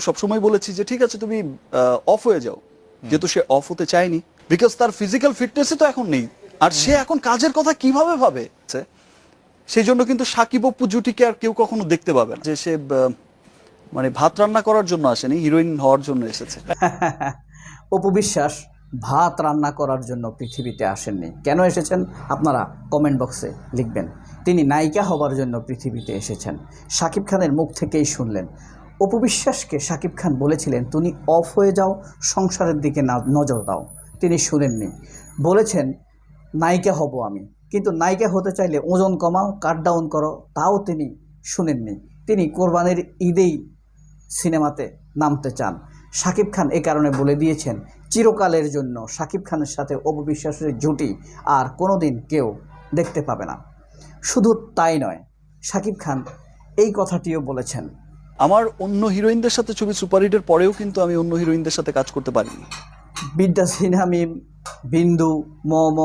সবসময় বলেছি যে ঠিক আছে তুমি অফ হয়ে যাও। যেহেতু সে অফ হতে চায়নি। বিকজ তার ফিজিক্যাল ফিটনেসই তো এখন নেই। আর সে এখন কাজের কথা কীভাবে ভাবে? সেই জন্য কিন্তু সাকিব অপ্পু জুটিকে আর কেউ কখনো দেখতে পাবে না। যে সে মানে ভাত রান্না করার জন্য আসেনি হিরোইন হওয়ার জন্য এসেছে। অপু বিশ্বাস ভাত রান্না করার জন্য পৃথিবীতে আসেননি। কেন এসেছেন? আপনারা কমেন্ট বক্সে লিখবেন। তিনি নায়িকা হবার জন্য পৃথিবীতে এসেছেন। শাকিব খানের মুখ থেকেই শুনলেন। অপবিশ্বাসকে শাকিব খান বলেছিলেন, তুমি অফ হয়ে যাও, সংসারের দিকে নজর দাও। তিনি শুনেননি। বলেছেন, নায়িকা হব আমি। কিন্তু নায়িকা হতে চাইলে ওজন কমাও কাট ডাউন করো, তাও তিনি শুনেননি। তিনি কোরবানের ঈদেই সিনেমাতে নামতে চান। শাকিব খান এ কারণে বলে দিয়েছেন, চিরকালের জন্য শাকিব খানের সাথে অপবিশ্বাসের জুটি আর কোনোদিন কেউ দেখতে পাবে না। শুধু তাই নয়, শাকিব খান এই কথাটিও বলেছেন আমার অন্য হিরোইনদের সাথে ছবি সুপারহিটের পরেও কিন্তু আমি অন্য হিরোইনদের সাথে কাজ করতে পারিনি। বিদ্যা সিনহা মিম বিন্দু, মম,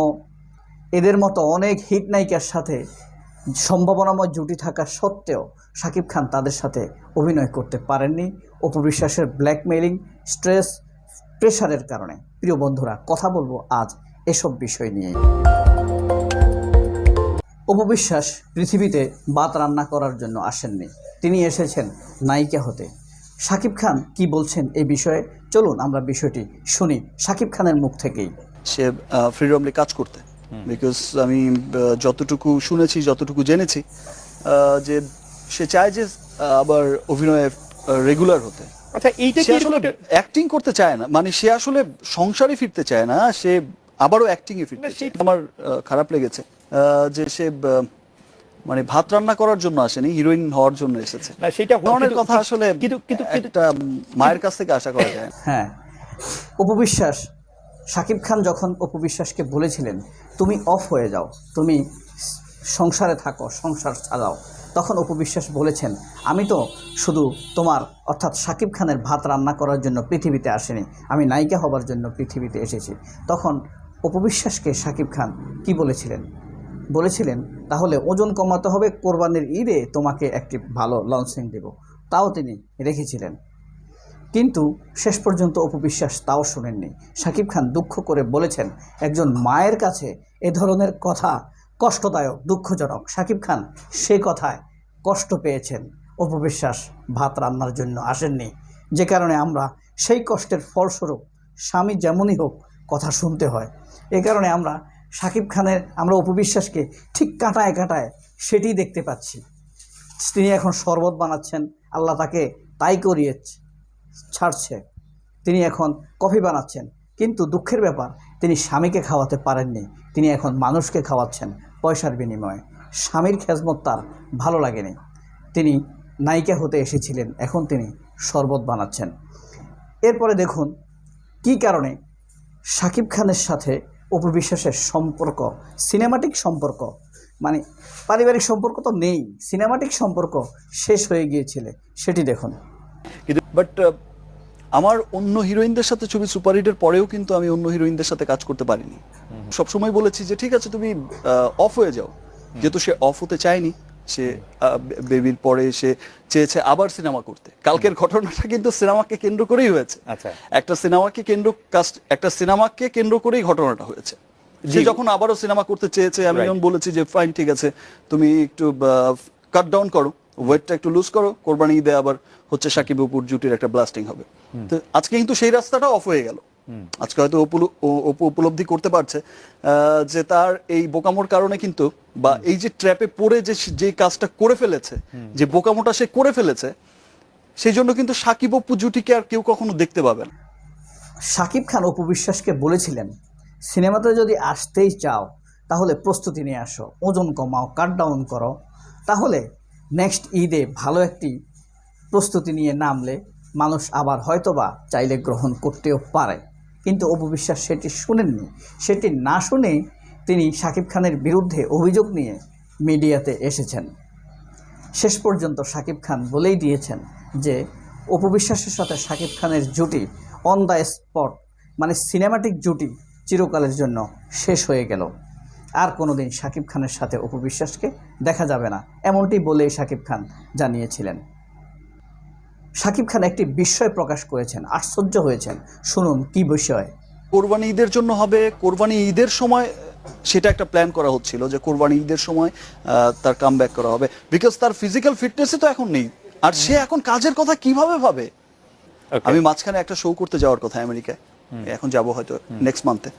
এদের মতো অনেক হিট নায়িকার সাথে সম্ভাবনাময় জুটি থাকা সত্ত্বেও শাকিব খান তাদের সাথে অভিনয় করতে পারেননি। অপবিশ্বাসের ব্ল্যাকমেইলিং, স্ট্রেস, প্রেশারের কারণে। প্রিয় বন্ধুরা, কথা বলব আজ এসব বিষয় নিয়ে। অপবিশ্বাস পৃথিবীতে ভাত রান্না করার জন্য আসেননি। তিনি এসেছেন নায়িকা হতে। শাকিব খান কি বলছেন এই বিষয়ে? চলুন আমরা বিষয়টি শুনি শাকিব খানের মুখ থেকেই। সে ফ্রিডমলি কাজ করতে। বিকজ আমি যতটুকু শুনেছি যতটুকু জেনেছি আহ, যে সে চায় যে আবার অভিনয়ে রেগুলার হতে। আচ্ছা এইটা কি আসলে অ্যাক্টিং করতে চায় না। মানে সে আসলে সংসারে ফিরতে চায় না সে আবারও অ্যাক্টিং এ ফিরতে আমার খারাপ লেগেছে আহ, যে সে মানে ভাত রান্না করার জন্য আসেনি হিরোইন হওয়ার জন্য এসেছে। না, সেটা ধরনের কথা আসলে কিন্তু কিন্তু একটা মায়ের কাছ থেকে আশা করা যায় হ্যাঁ। অপবিশ্বাস শাকিব খান যখন অপবিশ্বাসকে বলেছিলেন তুমি অফ হয়ে যাও তুমি সংসারে থাকো সংসার চালাও তখন অপবিশ্বাস বলেছেন আমি তো শুধু তোমার অর্থাৎ শাকিব খানের ভাত রান্না করার জন্য পৃথিবীতে আসেনি আমি নায়িকা হবার জন্য পৃথিবীতে এসেছি। তখন অপবিশ্বাসকে শাকিব খান কি বলেছিলেন? বলেছিলেন, তাহলে ওজন কমাতে হবে, কোরবানির ঈদে তোমাকে একটি ভালো লঞ্চিং দেব। তাও তিনি রেখেছিলেন। কিন্তু শেষ পর্যন্ত অপবিশ্বাস তাও শোনেননি। শাকিব খান দুঃখ করে বলেছেন, একজন মায়ের কাছে এ ধরনের কথা কষ্টদায়ক, দুঃখজনক। শাকিব খান সে কথায় কষ্ট পেয়েছেন। অপবিশ্বাস ভাত রান্নার জন্য আসেননি। যে কারণে আমরা সেই কষ্টের ফলস্বরূপ স্বামী যেমনই হোক কথা শুনতে হয়। এ কারণে আমরা শাকিব খানের আমরা অপবিশ্বাসকে ঠিক কাটায় কাটায় সেটি দেখতে পাচ্ছি। তিনি এখন শরবত বানাচ্ছেন, আল্লাহ তাকে তাই করিয়ে ছাড়ছে। তিনি এখন কফি বানাচ্ছেন, কিন্তু দুঃখের ব্যাপার, তিনি স্বামীকে খাওয়াতে পারেননি, তিনি এখন মানুষকে খাওয়াচ্ছেন পয়সার বিনিময়ে। স্বামীর খেজমত তার ভালো লাগেনি। তিনি নায়িকা হতে এসেছিলেন, এখন তিনি শরবত বানাচ্ছেন। এরপরে দেখুন, কি কারণে শাকিব খানের সাথে অপবিশ্বাসের সম্পর্ক সিনেমাটিক সম্পর্ক মানে পারিবারিক সম্পর্ক তো নেই সিনেমাটিক সম্পর্ক শেষ হয়ে গিয়েছিল সেটি দেখুন। কিন্তু বাট আমার অন্য হিরোইনদের সাথে ছবি সুপারহিটের পরেও কিন্তু আমি অন্য হিরোইনদের সাথে কাজ করতে পারিনি। সবসময় বলেছি যে ঠিক আছে তুমি অফ হয়ে যাও। যেহেতু সে অফ হতে চায়নি সে বেবির পরে সে চেয়েছে আবার সিনেমা করতে। কালকের ঘটনাটা কিন্তু সিনেমাকে কেন্দ্র করেই হয়েছে। আচ্ছা। একটা সিনেমাকে কেন্দ্র কাস্ট একটা সিনেমাকে কেন্দ্র করেই ঘটনাটা হয়েছে। যে যখন আবারও সিনেমা করতে চেয়েছে আমি. যখন বলেছি যে ফাইন ঠিক আছে তুমি একটু কাট ডাউন করো ওয়েটটা একটু লুজ করো কোরবানি ঈদে আবার হচ্ছে সাকিব অপুর জুটির একটা ব্লাস্টিং হবে। তো আজকে কিন্তু সেই রাস্তাটা অফ হয়ে গেল। আজকে হয়তো অপু উপলব্ধি করতে পারছে আহ, যে তার এই বোকামোর কারণে কিন্তু বা এই যে ট্র্যাপে পড়ে যে যে কাজটা করে ফেলেছে যে বোকামোটা সে করে ফেলেছে সেই জন্য কিন্তু সাকিব অপু জুটিকে আর কেউ কখনো দেখতে পাবে না। শাকিব খান অপবিশ্বাসকে বলেছিলেন সিনেমাতে যদি আসতেই চাও তাহলে প্রস্তুতি নিয়ে আসো ওজন কমাও কাট ডাউন করো। তাহলে নেক্সট ঈদে ভালো একটি প্রস্তুতি নিয়ে নামলে মানুষ আবার হয়তোবা চাইলে গ্রহণ করতেও পারে। কিন্তু অপবিশ্বাস সেটি শুনেননি। সেটি না শুনে তিনি শাকিব খানের বিরুদ্ধে অভিযোগ নিয়ে মিডিয়াতে এসেছেন। শেষ পর্যন্ত শাকিব খান বলেই দিয়েছেন যে, অপবিশ্বাসের সাথে শাকিব খানের জুটি অন দ্য স্পট মানে সিনেমাটিক জুটি চিরকালের জন্য শেষ হয়ে গেল। আর কোনোদিন শাকিব খানের সাথে অপবিশ্বাসকে দেখা যাবে না, এমনটি বলেই শাকিব খান জানিয়েছিলেন। শাকিব খান একটি বিস্ময় প্রকাশ করেছেন আশ্চর্য হয়েছেন। শুনুন কি বিষয়। কোরবানি ঈদের জন্য হবে কোরবানি ঈদের সময় সেটা একটা প্ল্যান করা হচ্ছিল যে কোরবানি ঈদের সময় আহ, তার কাম ব্যাক করা হবে। বিকজ তার ফিজিক্যাল ফিটনেসই তো এখন নেই। আর সে এখন কাজের কথা কীভাবে ভাবে? আমি মাঝখানে একটা শো করতে যাওয়ার কথা আমেরিকায়। এখন যাব হয়তো নেক্সট মান্থে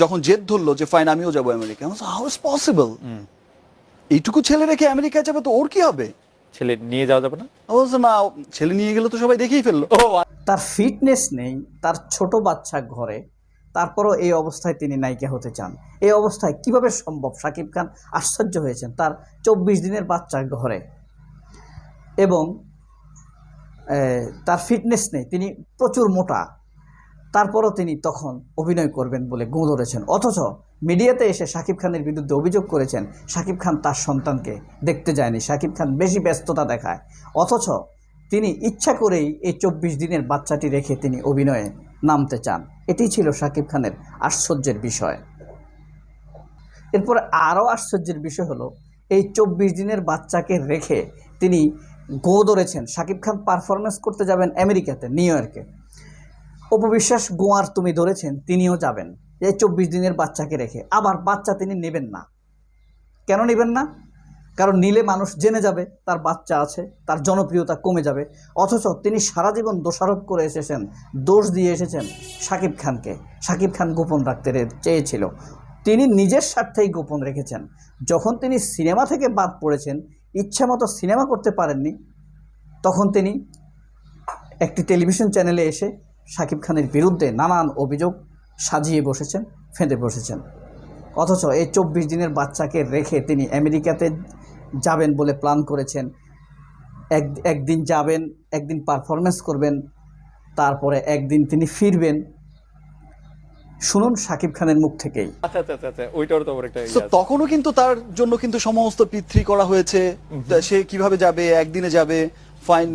যখন জেদ ধরলো যে ফাইন আমিও যাব আমেরিকা হাউ ইজ পসিবল এইটুকু ছেলে রেখে আমেরিকায় যাবে তো ওর কি হবে? ছেলে নিয়ে যাওয়া যাবে না? was, না ছেলে নিয়ে গেলে তো সবাই দেখেই ফেলল। ও তার ফিটনেস নেই তার ছোট বাচ্চা ঘরে তারপরও এই অবস্থায় তিনি নায়িকা হতে চান। এই অবস্থায় কীভাবে সম্ভব? শাকিব খান আশ্চর্য হয়েছেন তার চব্বিশ দিনের বাচ্চা ঘরে। এবং তার ফিটনেস নেই তিনি প্রচুর মোটা। তারপরও তিনি তখন অভিনয় করবেন বলে গো ধরেছেন। অথচ মিডিয়াতে এসে শাকিব খানের বিরুদ্ধে অভিযোগ করেছেন, শাকিব খান তার সন্তানকে দেখতে যায়নি। শাকিব খান বেশি ব্যস্ততা দেখায়। অথচ তিনি ইচ্ছা করেই এই চব্বিশ দিনের বাচ্চাটি রেখে তিনি অভিনয়ে নামতে চান। এটি ছিল শাকিব খানের আশ্চর্যের বিষয়। এরপর আরও আশ্চর্যের বিষয় হলো, এই চব্বিশ দিনের বাচ্চাকে রেখে তিনি গো ধরেছেন। শাকিব খান পারফরমেন্স করতে যাবেন আমেরিকাতে, নিউ ইয়র্কে। অপবিশ্বাস গোয়ার তুমি ধরেছেন, তিনিও যাবেন। এই চব্বিশ দিনের বাচ্চাকে রেখে। আবার বাচ্চা তিনি নেবেন না। কেন নেবেন না? কারণ নিলে মানুষ জেনে যাবে, তার বাচ্চা আছে, তার জনপ্রিয়তা কমে যাবে। অথচ তিনি সারা জীবন দোষারোপ করে এসেছেন, দোষ দিয়ে এসেছেন শাকিব খানকে। শাকিব খান গোপন রাখতে চেয়েছিল। তিনি নিজের স্বার্থেই গোপন রেখেছেন। যখন তিনি সিনেমা থেকে বাদ পড়েছেন ইচ্ছামতো সিনেমা করতে পারেননি, তখন তিনি একটি টেলিভিশন চ্যানেলে এসে শাকিব খানের বিরুদ্ধে নানান অভিযোগ সাজিয়ে বসেছেন ফেঁদে বসেছেন। অথচ এই চব্বিশ দিনের বাচ্চাকে রেখে তিনি আমেরিকাতে যাবেন বলে প্ল্যান করেছেন। এক একদিন যাবেন একদিন পারফরমেন্স করবেন তারপরে একদিন তিনি ফিরবেন। শুনুন শাকিব খানের মুখ থেকেই। আচ্ছা আচ্ছা আচ্ছা, আচ্ছা ইয়ে। তখনও কিন্তু তার জন্য কিন্তু সমস্ত পিতৃ করা হয়েছে। সে কীভাবে যাবে একদিনে যাবে ফাইন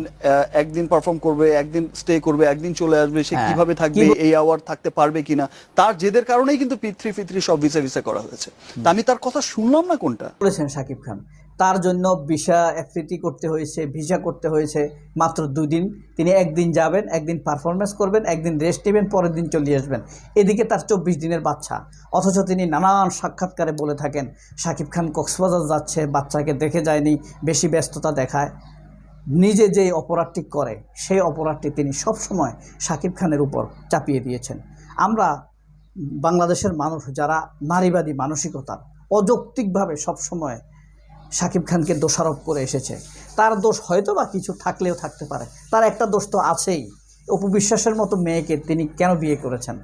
একদিন পারফর্ম করবে একদিন স্টে করবে একদিন চলে আসবে সে হ্যাঁ, কীভাবে থাকবে এই আওয়ার থাকতে পারবে কিনা তার জেদের কারণেই কিন্তু পিতৃ ফিতৃ সব ভিসা ভিসা করা হয়েছে। তা আমি তার কথা শুনলাম না কোনটা? বলেছেন শাকিব খান। তার জন্য ভিসা অ্যাক্টিভিটি করতে হয়েছে ভিসা করতে হয়েছে মাত্র দুই দিন তিনি একদিন যাবেন একদিন পারফরমেন্স করবেন একদিন রেস্ট নেবেন পরের দিন চলে আসবেন। এদিকে তার চব্বিশ দিনের বাচ্চা। অথচ তিনি নানান সাক্ষাৎকারে বলে থাকেন শাকিব খান কক্সবাজার যাচ্ছে বাচ্চাকে দেখে যায়নি বেশি ব্যস্ততা দেখায়। নিজে যে অপরাধটি করে, সেই অপরাধটি তিনি সবসময় শাকিব খানের উপর চাপিয়ে দিয়েছেন। আমরা বাংলাদেশের মানুষ, যারা নারীবাদী মানসিকতা, অযৌক্তিকভাবে সবসময় শাকিব খানকে দোষারোপ করে এসেছে, তার দোষ হয়তো বা কিছু থাকলেও থাকতে পারে, তার একটা দোষ তো আছেই। অপবিশ্বাসের মতো মেয়েকে তিনি কেন বিয়ে করেছেন?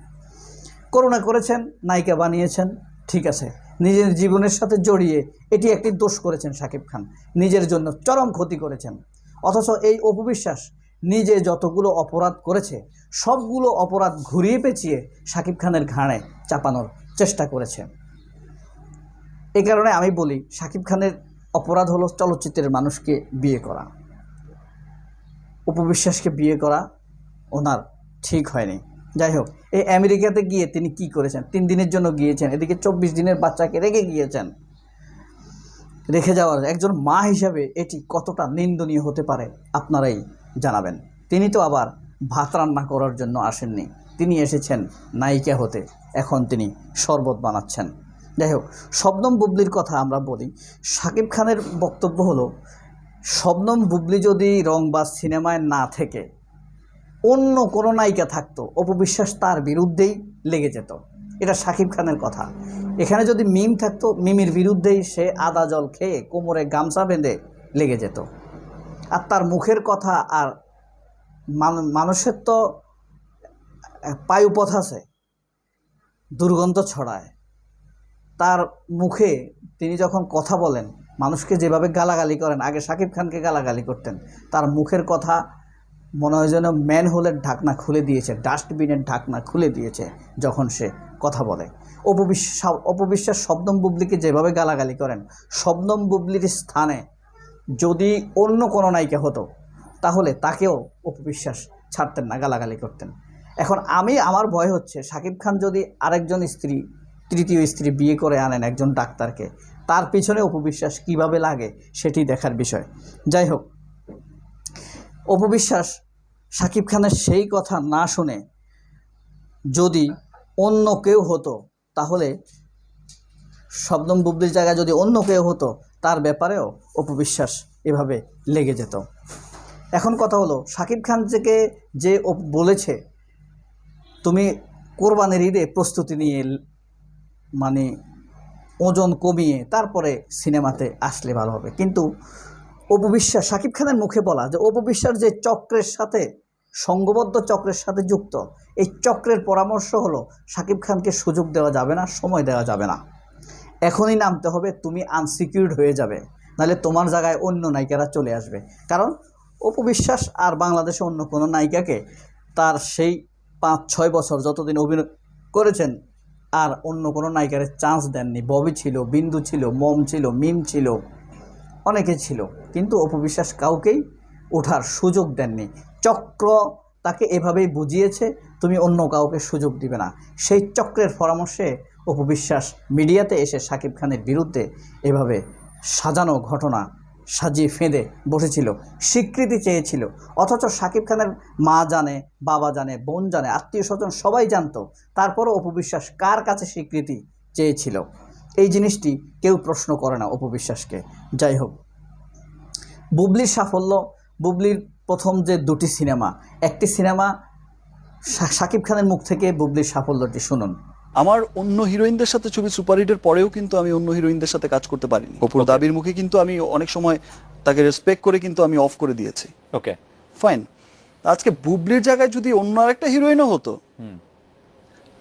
করোনা করেছেন, নায়িকা বানিয়েছেন, ঠিক আছে, নিজের জীবনের সাথে জড়িয়ে এটি একটি দোষ করেছেন শাকিব খান, নিজের জন্য চরম ক্ষতি করেছেন। অথচ এই অপবিশ্বাস নিজে যতগুলো অপরাধ করেছে, সবগুলো অপরাধ ঘুরিয়ে পেঁচিয়ে শাকিব খানের ঘাড়ে চাপানোর চেষ্টা করেছে। এই কারণে আমি বলি শাকিব খানের অপরাধ হলো চলচ্চিত্রের মানুষকে বিয়ে করা। উপবিশ্বাসকে বিয়ে করা ওনার ঠিক হয়নি। যাই হোক, এই আমেরিকাতে গিয়ে তিনি কি করেছেন? তিন দিনের জন্য গিয়েছেন, এদিকে চব্বিশ দিনের বাচ্চাকে রেখে গিয়েছেন। রেখে যাওয়ার একজন মা হিসাবে এটি কতটা নিন্দনীয় হতে পারে আপনারাই জানাবেন। তিনি তো আবার ভাত রান্না করার জন্য আসেননি। তিনি এসেছেন নায়িকা হতে। এখন তিনি শরবত বানাচ্ছেন। যাই হোক, শবনম বুবলির কথা আমরা বলি। শাকিব খানের বক্তব্য হলো, শবনম বুবলি যদি রং বা সিনেমায় না থেকে অন্য কোনো নায়িকা থাকতো অপবিশ্বাস তার বিরুদ্ধেই লেগে যেত। এটা শাকিব খানের কথা। এখানে যদি মিম থাকতো, মিমির বিরুদ্ধেই সে আদা জল খেয়ে কোমরে গামছা বেঁধে লেগে যেত। আর তার মুখের কথা আর মানুষের তো পায়ুপথ আছে, দুর্গন্ধ ছড়ায়। তার মুখে তিনি যখন কথা বলেন, মানুষকে যেভাবে গালাগালি করেন, আগে শাকিব খানকে গালাগালি করতেন, তার মুখের কথা মনে হয় যেন ম্যান হোলের ঢাকনা খুলে দিয়েছে, ডাস্টবিনের ঢাকনা খুলে দিয়েছে, যখন সে কথা বলে। অপবিশ্বাস অপবিশ্বাস শবনম বুবলিকে যেভাবে গালাগালি করেন, শবনম বুবলির স্থানে যদি অন্য কোনো নায়িকা হতো, তাহলে তাকেও অপবিশ্বাস ছাড়তেন না, গালাগালি করতেন। এখন আমি, আমার ভয় হচ্ছে শাকিব খান যদি আরেকজন স্ত্রী, তৃতীয় স্ত্রী বিয়ে করে আনেন একজন ডাক্তারকে, তার পিছনে অপবিশ্বাস কীভাবে লাগে সেটি দেখার বিষয়। যাই হোক, অপবিশ্বাস শাকিব খানের সেই কথা না শুনে যদি অন্য কেউ হতো, তাহলে শবনম বুবলির জায়গায় যদি অন্য কেউ হতো, তার ব্যাপারেও অপবিশ্বাস এভাবে লেগে যেত। এখন কথা হলো শাকিব খান থেকে যে বলেছে, তুমি কোরবানির ঈদে প্রস্তুতি নিয়ে মানে ওজন কমিয়ে তারপরে সিনেমাতে আসলে ভালো হবে। কিন্তু অপবিশ্বাস শাকিব খানের মুখে বলা যে অপবিশ্বাস যে চক্রের সাথে সঙ্গবদ্ধ চক্রের সাথে যুক্ত। এই চক্রের পরামর্শ হলো, সাকিব খানকে সুযোগ দেওয়া যাবে না, সময় দেওয়া যাবে না। এখনই নামতে হবে, তুমি আনসিকিউর্ড হয়ে যাবে। নাহলে তোমার জায়গায় অন্য নায়িকারা চলে আসবে। কারণ অপবিশ্বাস আর বাংলাদেশে অন্য কোনো নায়িকাকে তার সেই পাঁচ, ছয় বছর যতদিন অভিনয় করেছেন আর অন্য কোনো নায়িকারে চান্স দেননি। ববি ছিল, বিন্দু ছিল, মম ছিল, মিম ছিল, অনেকে ছিল। কিন্তু অপবিশ্বাস কাউকেই ওঠার সুযোগ দেননি। চক্র তাকে এভাবেই বুঝিয়েছে, তুমি অন্য কাউকে সুযোগ দিবে না। সেই চক্রের পরামর্শে অপবিশ্বাস মিডিয়াতে এসে শাকিব খানের বিরুদ্ধে এভাবে সাজানো ঘটনা সাজিয়ে ফেঁদে বসেছিল, স্বীকৃতি চেয়েছিল। অথচ সাকিব খানের মা জানে, বাবা জানে, বোন জানে, আত্মীয় স্বজন সবাই জানতো, তারপরও অপবিশ্বাস কার কাছে স্বীকৃতি চেয়েছিল? এই জিনিসটি কেউ প্রশ্ন করে না অপবিশ্বাসকে যাই হোক, বুবলির সাফল্য বুবলির প্রথম যে দুটি সিনেমা একটি সিনেমা শাকিব খানের মুখ থেকে বুবলির সাফল্যটি শুনুন। আমার অন্য হিরোইনদের সাথে ছবি সুপারহিটের পরেও কিন্তু আমি অন্য হিরোইনদের সাথে কাজ করতে পারিনি। অপুর দাবির মুখে কিন্তু আমি অনেক সময় তাকে রেসপেক্ট করে কিন্তু আমি অফ করে দিয়েছি। ওকে ফাইন আজকে বুবলির জায়গায় যদি অন্য আরেকটা হিরোইনও হতো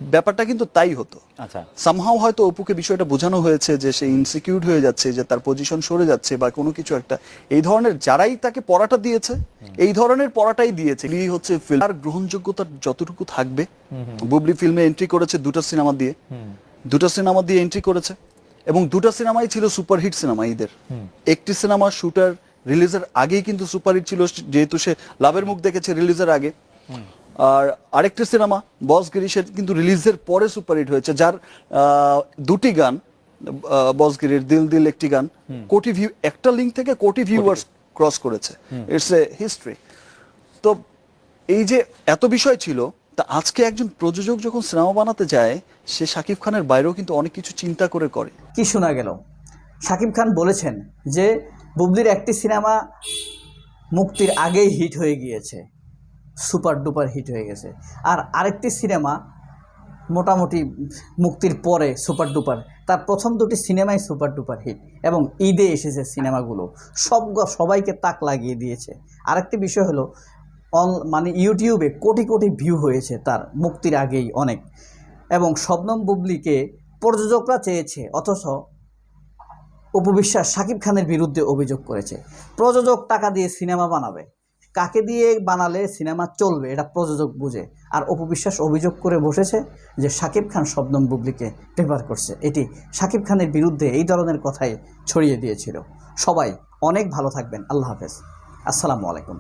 ব্যাপারটা কিন্তু তাই হতো। আচ্ছা। সামহাও হয়তো অপুকে বিষয়টা বোঝানো হয়েছে যে সে ইনসিকিউর হয়ে যাচ্ছে যে তার পজিশন সরে যাচ্ছে বা কোনো কিছু একটা। এই ধরনের যারাই তাকে পড়াটা দিয়েছে এই ধরনের পড়াটাই দিয়েছে। এই হচ্ছে। তার গ্রহণযোগ্যতা যতটুকু থাকবে বুবলি ফিল্মে এন্ট্রি করেছে দুটো সিনেমা দিয়ে। দুটো সিনেমা দিয়ে এন্ট্রি করেছে এবং দুটো সিনেমাই ছিল সুপারহিট সিনেমা ঈদের একটি সিনেমা শুটার রিলিজের আগেই কিন্তু সুপারহিট ছিল যেহেতু সে লাভের মুখ দেখেছে রিলিজের আগে। আর আরেকটি সিনেমা বস গিরিশের কিন্তু রিলিজের পরে সুপারহিট হয়েছে যার আহ, দুটি গান বস গিরির দিল দিল একটি গান কোটি ভিউ একটা লিঙ্ক থেকে কোটি ভিউয়ার্স ক্রস করেছে। ইটস এ হিস্ট্রি তো এই যে এত বিষয় ছিল তা আজকে একজন প্রযোজক যখন সিনেমা বানাতে যায় সে শাকিব খানের বাইরেও কিন্তু অনেক কিছু চিন্তা করে করে। কি শোনা গেল? শাকিব খান বলেছেন যে বুবলির একটি সিনেমা মুক্তির আগেই হিট হয়ে গিয়েছে। সুপার ডুপার হিট হয়ে গেছে। আর আরেকটি সিনেমা মোটামুটি মুক্তির পরে সুপার ডুপার, তার প্রথম দুটি সিনেমাই সুপার ডুপার হিট এবং ঈদে এসেছে সিনেমাগুলো। সব সবাইকে তাক লাগিয়ে দিয়েছে। আরেকটি বিষয় হলো, অন মানে ইউটিউবে কোটি কোটি ভিউ হয়েছে তার মুক্তির আগেই অনেক। এবং শবনম বুবলিকে প্রযোজকরা চেয়েছে, অথচ উপবিশ্বাস শাকিব খানের বিরুদ্ধে অভিযোগ করেছে। প্রযোজক টাকা দিয়ে সিনেমা বানাবে। কাকে দিয়ে বানালে সিনেমা চলবে এটা প্রযোজক বুঝে। আর অপবিশ্বাস অভিযোগ করে বসেছে যে শাকিব খান শবনম বুবলিকে প্রেফার করছে। এটি শাকিব খানের বিরুদ্ধে এই ধরনের কথাই ছড়িয়ে দিয়েছিল। সবাই অনেক ভালো থাকবেন। আল্লাহ হাফেজ। আসসালামু আলাইকুম।